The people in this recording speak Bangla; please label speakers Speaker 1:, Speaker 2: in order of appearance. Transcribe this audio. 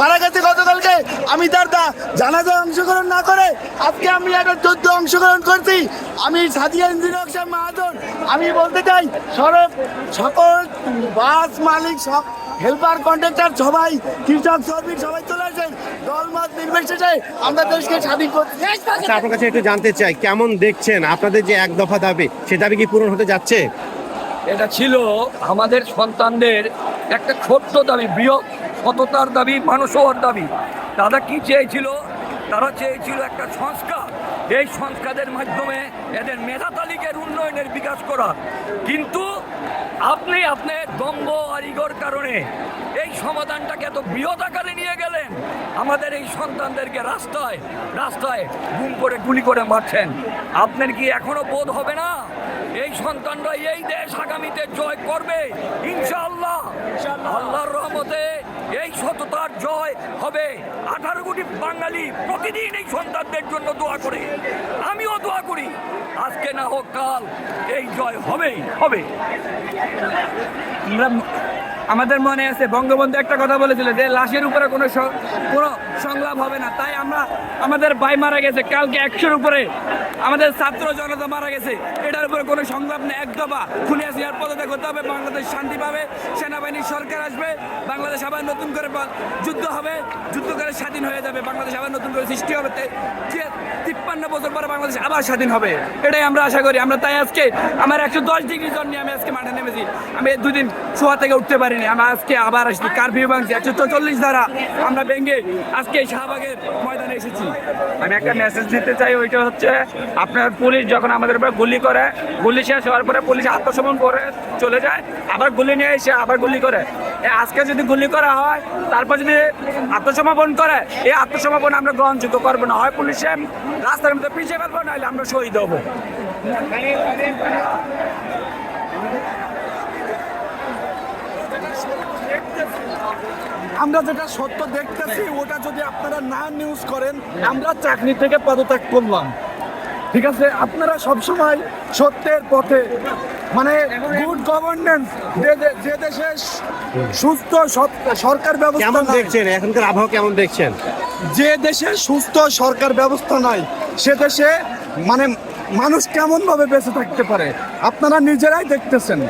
Speaker 1: মারা গেছে গতকালকে। আমি তার দা জানাজায় অংশগ্রহণ না করে আজকে আমি একটা যুদ্ধ অংশগ্রহণ করছি। আমি সাদিয়া ইঞ্জিনিয়ার সাহেব মাহাজন। আমি বলতে চাই সড়ক সকল বাস মালিক সব হেল্পার কন্ট্রাক্টর সবাই কৃষক শ্রমিক সবাই চলে আসেন। দলমত নির্বিশেষে আমরা দেশকে স্বাধীন করতে
Speaker 2: আচ্ছা আপনার কাছে একটু জানতে চাই কেমন দেখছেন আপনাদের যে এক দফা দাবি সে দাবি কি পূরণ হতে যাচ্ছে?
Speaker 3: এটা ছিল আমাদের সন্তানদের একটা ছোট্ট দাবি বৃহৎ সততার দাবি মানুষ হওয়ার দাবি। তারা কি চেয়েছিল? তারা চেয়েছিল একটা সংস্কার। এই সংস্কারের মাধ্যমে এদের মেধা তালিকার উন্নয়নের বিকাশ করা কিন্তু আপনি আপনার দম্ভ আর ইগোর কারণে এই সমাধানটাকে এত বৃহৎ আকারে নিয়ে গেলেন। আমাদের এই সন্তানদেরকে রাস্তায় রাস্তায় গুম করে গুলি করে মারছেন। আপনার কি এখনও বোধ হবে না? এই সন্তানরা এই দেশ আগামীতে জয় করবে? ইনশাআল্লাহ। আল্লাহর জয় হবে। আঠারো কোটি বাঙালি প্রতিদিন এই সন্তানদের জন্য দোয়া করে। আমিও দোয়া করি। আজকে না হোক কাল এই জয় হবেই, হবে।
Speaker 4: আমাদের মনে আছে, বঙ্গবন্ধু একটা কথা বলেছিল যে, লাশের উপরে কোনো কোনো সংলাপ হবে না। তাই আমরা, আমাদের ভাই মারা গেছে, কালকে একশোর উপরে আমাদের ছাত্র জনতা মারা গেছে। এটার উপরে কোনো সংলাপ নেই, এক দফা খুলে আসি আর পদত্যাগ করতে হবে, বাংলাদেশ শান্তি পাবে, সেনাবাহিনীর সরকার আসবে, বাংলাদেশ আবার নতুন করে যুদ্ধ হবে, যুদ্ধ করে স্বাধীন হয়ে যাবে, বাংলাদেশ আবার নতুন করে সৃষ্টি হবে। তিপ্পান্ন বছর পরে বাংলাদেশ আবার স্বাধীন হবে, এটাই আমরা আশা করি। আমরা তাই আজকে, আমার একশো দশ ডিগ্রি জন নিয়ে আমি আজকে মাঠে নেমেছি। আমি দুদিন শোয়া থেকে উঠতে পারিনি আমি আজকে আবার আসছি। কারফিউ ভাঙছি একশো চল্লিশ ধারা। আমরা ভেঙে আজকে এই শাহবাগের ময়দানে এসেছি। আমি একটা মেসেজ দিতে চাই, ওইটা হচ্ছে, আপনার পুলিশ যখন আমাদের উপরে গুলি করে, গুলি শেষ হওয়ার পরে পুলিশ আত্মসমর্পণ করে চলে যায়, আবার গুলি নিয়ে এসে আবার গুলি করে। আজকে যদি গুলি করা হয়, তারপর যদি আত্মসমর্পণ করে, এই আত্মসমর্পণ আমরা গ্রহণযোগ্য করব না। হয় পুলিশে রাস্তার মধ্যে পিছিয়ে ফেলব, নাহলে আমরা শহীদ হব।
Speaker 1: আমরা যেটা সত্য দেখতেছি ওটা যদি আপনারা না নিউজ করেন আমরা চাকরি থেকে পদত্যাগ করলাম। ঠিক আছে? আপনারা সবসময় সত্যের পথে মানে গুড গভর্নেন্স যে দেশে সুস্থ সরকার ব্যবস্থা
Speaker 2: কেমন দেখছেন? এখনকার আবহাওয়া কেমন দেখছেন?
Speaker 1: যে দেশে সুস্থ সরকার ব্যবস্থা নাই সে দেশে মানে মানুষ কেমন ভাবে বেঁচে থাকতে পারে? আপনারা নিজেরাই দেখতেছেন।